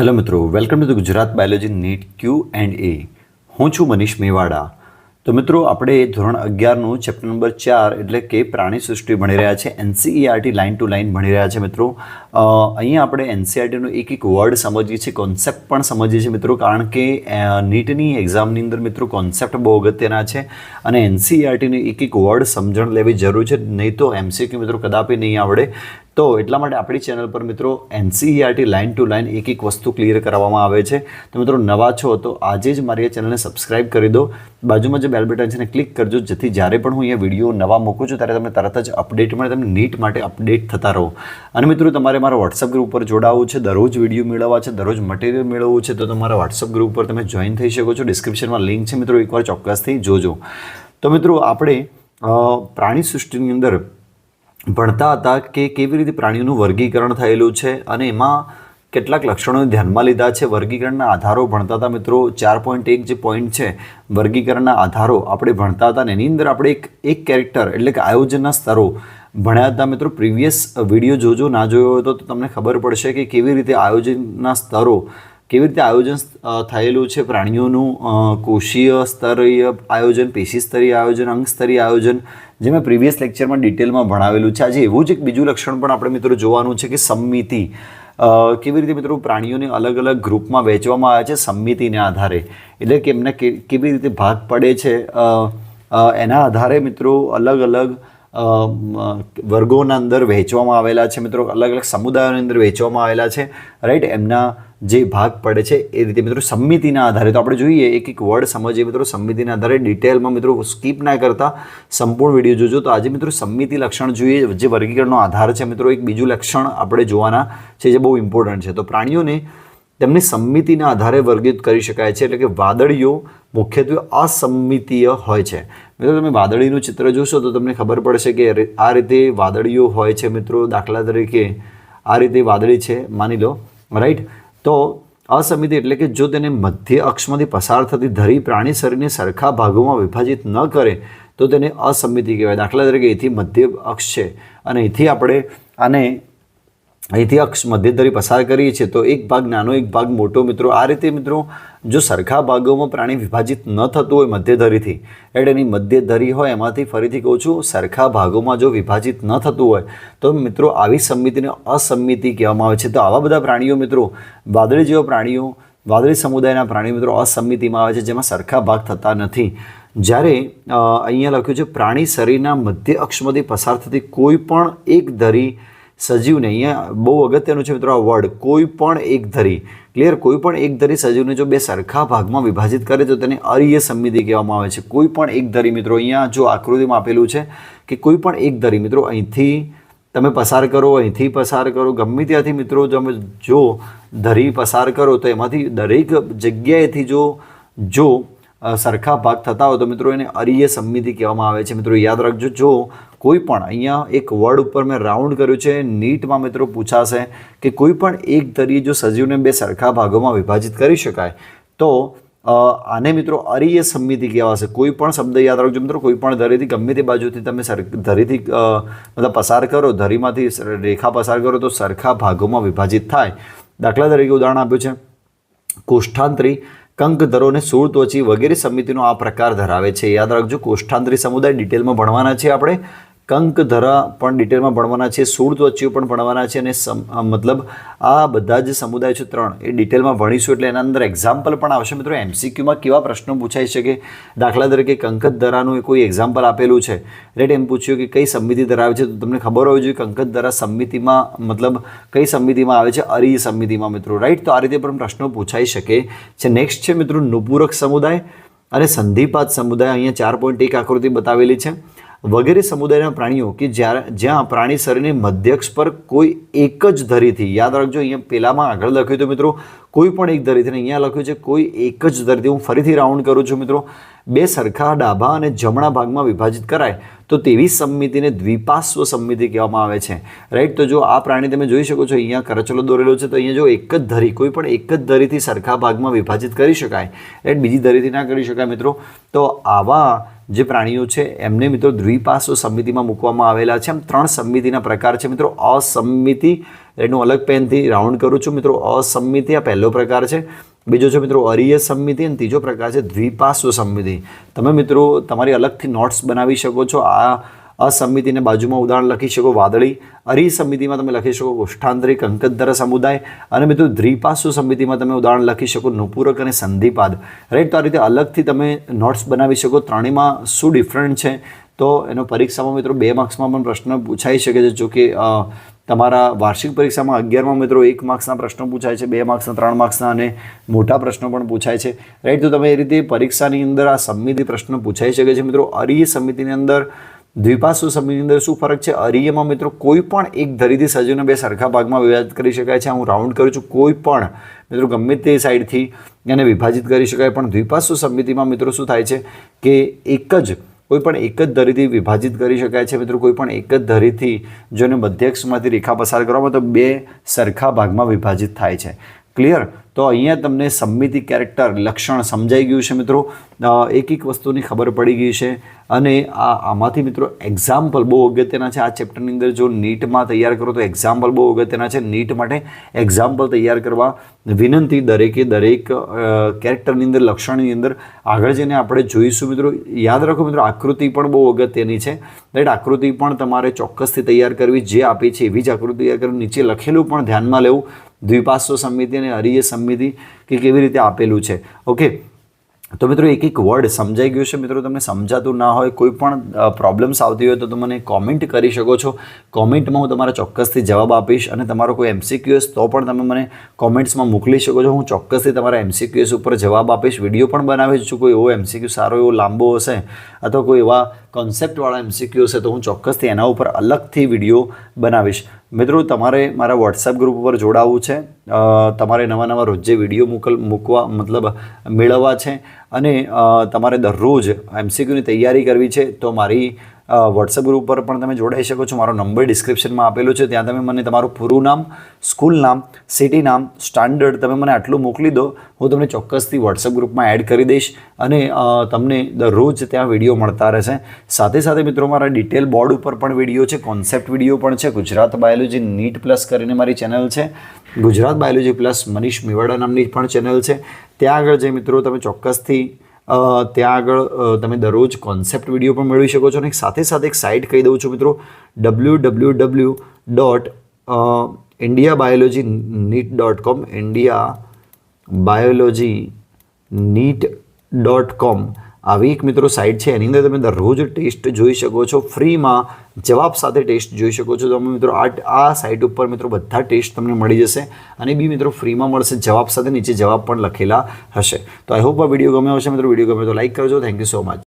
Hello મિત્રો, welcome to the Gujarat biology NEET Q and A. હું છું મનીષ મેવાડા. તો મિત્રો, આપણે ધોરણ અગિયારનું ચેપ્ટર નંબર ચાર એટલે કે પ્રાણી સૃષ્ટિ ભણી રહ્યા છે. એનસીઈઆરટી લાઇન ટુ લાઇન ભણી રહ્યા છે મિત્રો. અહીંયા આપણે એનસીઆરટીનો એક એક વર્ડ સમજીએ છીએ કોન્સેપ્ટ પણ સમજીએ છીએ મિત્રો, કારણ કે નીટની એક્ઝામની અંદર મિત્રો કોન્સેપ્ટ બહુ અગત્યના છે અને એનસીઈઆરટીની એક એક વર્ડ સમજણ લેવી જરૂર છે. નહીં તો એમસીક્યુ મિત્રો કદાપી નહીં આવડે. તો એટલા માટે આપણી ચેનલ પર મિત્રો એનસીઈઆરટી લાઇન ટુ લાઇન એક એક વસ્તુ ક્લિયર કરવામાં આવે છે. તો મિત્રો નવા છો તો આજે જ મારી આ ચેનલને સબસ્ક્રાઇબ કરી દો. બાજુમાં જે બેલ બટન છે એને ક્લિક કરજો, જેથી જ્યારે પણ હું અહીંયા વીડિયો નવા મૂકું છું, ત્યારે તમને તરત જ અપડેટ મળે, તમને નીટ માટે અપડેટ થતા રહો. અને મિત્રો તમારે મારા વોટ્સઅપ ગ્રુપ પર જોડાવવું છે, દરરોજ વીડિયો મેળવવા છે, દરરોજ મટીરિયલ મેળવવું છે, તો તમારા વોટ્સઅપ ગ્રુપ પર તમે જોઈન થઈ શકો છો. ડિસ્ક્રિપ્શનમાં લિંક છે મિત્રો, એકવાર ચોક્કસથી જોજો. તો મિત્રો આપણે પ્રાણી સૃષ્ટિની અંદર ભણતા હતા કે કેવી રીતે પ્રાણીઓનું વર્ગીકરણ થયેલું છે અને એમાં કેટલાક લક્ષણો ધ્યાનમાં લીધા છે? વર્ગીકરણના આધારો ભણતા હતા મિત્રો, ચાર પોઈન્ટ એક જે પોઈન્ટ છે, વર્ગીકરણના આધારો આપણે ભણતા હતા ને એની અંદર આપણે એક એક કેરેક્ટર એટલે કે આયોજનના સ્તરો ભણ્યા હતા મિત્રો. પ્રીવિયસ વીડિયો જોજો, ના જોયો હોય તો તમને ખબર પડશે કે કેવી રીતે આયોજનના સ્તરો કેવી રીતે આયોજન થયેલું છે પ્રાણીઓનું કોષીય સ્તરીય આયોજન, પેશી સ્તરીય આયોજન, અંગ સ્તરીય આયોજન, જે મેં પ્રીવિયસ લેક્ચરમાં ડિટેલમાં ભણાવેલું છે. આજે એવું જ એક બીજું લક્ષણ પણ આપણે મિત્રો જોવાનું છે કે સંમિતિ કેવી રીતે મિત્રો પ્રાણીઓને અલગ અલગ ગ્રુપમાં વહેંચવામાં આવે છે સંમિતિને આધારે. એટલે કે એમને કેવી રીતે ભાગ પડે છે એના આધારે મિત્રો અલગ અલગ વર્ગોના અંદર વહેંચવામાં આવેલા છે મિત્રો, અલગ અલગ સમુદાયોની અંદર વહેંચવામાં આવેલા છે રાઈટ એમના જે ભાગ પડે છે, એ રીતે મિત્રો સંમિતિના આધારે, તો આપણે જોઈએ, એક એક વર્ડ સમજીએ મિત્રો, સંમિતિના આધારે ડિટેલમાં મિત્રો સ્કીપ ના કરતા સંપૂર્ણ વીડિયો જોજો. તો આજે મિત્રો સંમિતિ લક્ષણ જોઈએ, જે વર્ગીકરણનો આધાર છે મિત્રો, એક બીજું લક્ષણ આપણે જોવાના છે, જે બહુ ઇમ્પોર્ટન્ટ છે. તો પ્રાણીઓને તેમની સંમિતિના આધારે વર્ગીત કરી શકાય છે. એટલે કે વાદળીઓ મુખ્યત્વે અસંમિતીય હોય છે. મિત્રો, તમે વાદળીનું ચિત્ર જોશો તો તમને ખબર પડશે કે આ રીતે વાદળીઓ હોય છે મિત્રો દાખલા તરીકે. આ રીતે વાદળી છે, માની લો રાઈટ તો અસમિતિ એટલે કે જો તેને મધ્ય અક્ષમાંથી પસાર થતી ધરી પ્રાણી શરીરને સરખા ભાગોમાં વિભાજિત ન કરે, તો તેને અસમિતિ કહેવાય. દાખલા તરીકે અહીંથી મધ્ય અક્ષ છે અને અહીંથી આપણે આને અહીંથી અક્ષ મધ્યધરી પસાર કરીએ છીએ, તો એક ભાગ નાનો, એક ભાગ મોટો મિત્રો. આ રીતે મિત્રો, જો સરખા ભાગોમાં પ્રાણી વિભાજિત ન થતું હોય મધ્યધરીથી એટલે એની મધ્યધરી હોય, એમાંથી ફરીથી કહું છું, સરખા ભાગોમાં જો વિભાજિત ન થતું હોય, તો મિત્રો આવી સંમિતિને અસંમિતિ કહેવામાં આવે છે. તો આવા બધા પ્રાણીઓ મિત્રો, વાદળી જેવા પ્રાણીઓ, વાદળી સમુદાયના પ્રાણીઓ મિત્રો અસંમિતિમાં આવે છે, જેમાં સરખા ભાગ થતા નથી. જ્યારે અહીંયા લખ્યું છે, પ્રાણી શરીરના મધ્ય અક્ષમાંથી પસાર થતી કોઈ પણ એક ધરી સજીવને. અહીંયા બહુ અગત્યનું છે મિત્રો આ વર્ડ કોઈ પણ એક ધરી ક્લિયર કોઈ પણ એક ધરી સજીવને જો બે સરખા ભાગમાં વિભાજિત કરે તો તેને અર્ય સંમિતિ કહેવામાં આવે છે. કોઈ પણ એક ધરી મિત્રો, અહીંયા જો આકૃતિમાં આપેલું છે કે કોઈ પણ એક ધરી મિત્રો અહીંથી તમે પસાર કરો, અહીંથી પસાર કરો, ગમે ત્યાંથી મિત્રો તમે જો ધરી પસાર કરો તો એમાંથી દરેક જગ્યાએથી જો જો સરખા ભાગ થતા હોય તો મિત્રો એને અરિય સંમિતિ કહેવામાં આવે છે. મિત્રો યાદ રાખજો, જો કોઈ પણ અહીંયા એક વર્ડ ઉપર મેં રાઉન્ડ કર્યું છે નીટમાં મિત્રો પૂછાશે કે કોઈ પણ એક ધરીએ જો સજીવને બે સરખા ભાગોમાં વિભાજિત કરી શકાય, તો આને મિત્રો અરીય સંમિતિ કહેવાશે. કોઈ પણ શબ્દ યાદ રાખજો મિત્રો, કોઈ પણ ધરીથી ગમે તે બાજુથી તમે સર, ધરીથી મતલબ પસાર કરો, ધરીમાંથી રેખા પસાર કરો, તો સરખા ભાગોમાં વિભાજિત થાય. દાખલા તરીકે ઉદાહરણ આપ્યું છે, કોષ્ઠાંતરી કંકધરોને સૂળ ત્વચી વગેરે સમિતિનો આ પ્રકાર ધરાવે છે. યાદ રાખજો, કોષ્ઠાંતરી સમુદાય ડિટેલમાં ભણવાના છે આપણે. કંકધરા પણ ડિટેલમાં ભણવાના છે, સૂળ ત્વચીઓ પણ ભણવાના છે અને મતલબ આ બધા જે સમુદાય છે ત્રણ. એ ડિટેલમાં ભણીશું એટલે એના અંદર એક્ઝામ્પલ પણ આવશે. મિત્રો એમસીક્યુમાં કેવા પ્રશ્નો પૂછાઈ શકે દાખલા તરીકે કંકતધરાનું એ કોઈ એક્ઝામ્પલ આપેલું છે? રેટ એમ પૂછ્યું કે કઈ સમિતિ ધરાવે છે? તો તમને ખબર હોવી જોઈએ કંકતધરા સમિતિમાં, મતલબ કઈ સમિતિમાં આવે છે? અરી સમિતિમાં, મિત્રો. રાઈટ તો આ રીતે પણ પ્રશ્નો પૂછાઈ શકે છે. નેક્સ્ટ છે, મિત્રો, નુપૂરક સમુદાય અને સંધિપાત સમુદાય. અહીંયા ચાર પોઈન્ટ એક આકૃતિ બતાવેલી છે. વગેરે સમુદાયના પ્રાણીઓ કે જ્યારે જ્યાં પ્રાણી શરીરની મધ્યક્ષ પર કોઈ એક જ ધરીથી, યાદ રાખજો, અહીંયા પેલામાં આગળ લખ્યું તો મિત્રો કોઈ પણ એક દર્દીને અહીંયા લખ્યું છે, કોઈ એક જ દર્દી હું ફરીથી રાઉન્ડ કરું છું મિત્રો. બે સરખા ડાબા અને જમણા ભાગમાં વિભાજિત કરાય, તો તેવી સંમિતિને દ્વિપાશ્વ સંમિતિ કહેવામાં આવે છે. રાઈટ તો જો આ પ્રાણી તમે જોઈ શકો છો, અહીંયા કરચલો દોરેલો છે, તો અહીંયા જો એક જ ધરી કોઈ પણ એક જ ધરીથી સરખા ભાગમાં વિભાજિત કરી શકાય. રાઈટ બીજી ધરીથી ના કરી શકાય મિત્રો. તો આવા જે પ્રાણીઓ છે, એમને મિત્રો દ્વિપાશ્વ સમિતિમાં મૂકવામાં આવેલા છે. આમ ત્રણ સમિતિના પ્રકાર છે મિત્રો. અસમિતિ એનું અલગ પેનથી રાઉન્ડ કરું છું. મિત્રો અસંમિતિ આ પહેલો પ્રકાર છે. બીજો છે મિત્રો અરીય સંમિતિ અને ત્રીજો પ્રકાર છે દ્વિપાર્શ્વ સંમિતિ. તમે મિત્રો તમારી અલગથી નોટ્સ બનાવી શકો છો. આ અસંમિતિને બાજુમાં ઉદાહરણ લખી શકો. વાદળી અરી સમિતિમાં તમે લખી શકો. કોષ્ઠાંતરિક અંકતધર સમુદાય. અને મિત્રો દ્વિપાર્શ્વ સમિતિમાં તમે ઉદાહરણ લખી શકો. નુપૂરક અને સંધિપાદ. રાઈટ તો આ રીતે અલગથી તમે નોટ્સ બનાવી શકો. ત્રણેયમાં શું ડિફરન્ટ છે? તો એનો પરીક્ષામાં મિત્રો બે માર્ક્સમાં પણ પ્રશ્ન પૂછાઈ શકે છે. જો કે અ, તમારા વાર્ષિક પરીક્ષામાં અગિયારમાં મિત્રો એક માર્ક્સના પ્રશ્નો પૂછાય છે, બે માર્ક્સના, ત્રણ માર્ક્સના અને મોટા પ્રશ્નો પણ પૂછાય છે. રાઈટ તો તમે એ રીતે પરીક્ષાની અંદર આ સમિતિ પ્રશ્ન પૂછાઈ શકે છે. મિત્રો, અરીય સમિતિની અંદર દ્વિપાસુ સમિતિની અંદર શું ફરક છે? અરીયમાં મિત્રો, કોઈ પણ એક ધરીથી સજીવને બે સરખા ભાગમાં વિભાજિત કરી શકાય છે. હું રાઉન્ડ કરું છું. કોઈ પણ, મિત્રો, ગમે તે સાઈડથી એને વિભાજિત કરી શકાય. પણ દ્વિપાસુ સમિતિમાં મિત્રો શું થાય છે? કે એક જ કોઈ પણ એક જ ધરીથી વિભાજિત કરી શકાય છે મિત્રો, કોઈ પણ એક જ ધરીથી જો એને મધ્યક્ષમાંથી રેખા પસાર કરવામાં તો બે સરખા ભાગમાં વિભાજિત થાય છે. ક્લિયર તો અહીંયા તમને સંમિતિ કેરેક્ટર લક્ષણ સમજાઈ ગયું છે મિત્રો. એક એક વસ્તુની ખબર પડી ગઈ છે. અને આ, આમાંથી મિત્રો એક્ઝામ્પલ બહુ અગત્યના છે. આ ચેપ્ટરની અંદર જો નીટમાં તૈયાર કરો તો એક્ઝામ્પલ બહુ અગત્યના છે. નીટ માટે એક્ઝામ્પલ તૈયાર કરવા વિનંતી દરેકે દરેક કેરેક્ટરની અંદર, લક્ષણની અંદર આગળ જઈને આપણે જોઈશું મિત્રો. યાદ રાખો મિત્રો, આકૃતિ પણ બહુ અગત્યની છે. રાઈટ આકૃતિ પણ તમારે ચોક્કસથી તૈયાર કરવી. જે આપી છે એવી જ આકૃતિ તૈયાર કરવી. નીચે લખેલું પણ ધ્યાનમાં લેવું. દ્વિપાર્શ્વ સમિતિ અને અરીય સમિતિ કે કેવી રીતે આપેલું છે. ઓકે તો મિત્રો એક એક વર્ડ સમજાઈ ગયું છે. મિત્રો તમને સમજાતું ના હોય, કોઈ પણ પ્રોબ્લેમ્સ આવતી હોય તો તમે મને કોમેન્ટ કરી શકો છો. કોમેન્ટમાં હું તમારા ચોક્કસથી જવાબ આપીશ અને તમારો કોઈ એમસીક્યુએસ તો પણ તમે મને કોમેન્ટ્સમાં મોકલી શકો છો. હું ચોક્કસથી તમારા એમસીક્યુએસ ઉપર જવાબ આપીશ. વીડિયો પણ બનાવીશ છું. કોઈ એવો એમસીક્યુ સારો એવો લાંબો હશે અથવા કોઈ એવા કોન્સેપ્ટવાળા એમસીક્યુ હશે તો હું ચોક્કસથી એના ઉપર અલગથી વીડિયો બનાવીશ. મિત્રો, તમારે મારા વોટ્સએપ ગ્રુપ ઉપર જોડાવવું છે. તમારે નવા નવા રોજે વીડિયો મોકલ, મૂકવા, મતલબ મેળવવા છે. અને તમારે દરરોજ એમસીક્યુની તૈયારી કરવી છે, તો મારી વોટ્સએપ ગ્રુપ પર પણ તમે જોડાઈ શકો છો. મારો નંબર ડિસ્ક્રિપ્શનમાં આપેલો છે. ત્યાં તમે મને તમારું પૂરું નામ સ્કૂલ નામ સિટી નામ સ્ટાન્ડર્ડ તમે મને આટલું મોકલી દો. હું તમને ચોક્કસથી વોટ્સએપ ગ્રુપમાં એડ કરી દઈશ અને તમને દરરોજ ત્યાં વીડિયો મળતા રહેશે. સાથે સાથે મિત્રો, મારા ડિટેલ બોર્ડ ઉપર પણ વીડિયો છે કોન્સેપ્ટ વીડિયો પણ છે. ગુજરાત બાયોલોજી નીટ પ્લસ કરીને મારી ચેનલ છે. ગુજરાત બાયોલોજી પ્લસ મનીષ મેવાડા નામની પણ ચેનલ છે. ત્યાં આગળ જે મિત્રો તમે ચોક્કસથી ત્યાં આગળ તમે દરરોજ કોન્સેપ્ટ વીડિયો પણ મેળવી શકો છો અને સાથે સાથે એક સાઇટ કહી દઉં છું મિત્રો W W W dot India biology NEET dot com India biology NEET dot com આવી એક મિત્રો સાઇટ છે, એની અંદર તમે દરરોજ ટેસ્ટ જોઈ શકો છો. ફ્રીમાં જવાબ સાથે ટેસ્ટ જોઈ શકો છો. તમે મિત્રો આ આ સાઇટ ઉપર મિત્રો બધા ટેસ્ટ તમને મળી જશે અને બી મિત્રો ફ્રીમાં મળશે. જવાબ સાથે નીચે જવાબ પણ લખેલા હશે. તો આઈ હોપ આ વીડિયો ગમ્યો હશે. મિત્રો વીડિયો ગમે તો લાઈક કરજો. Thank you so much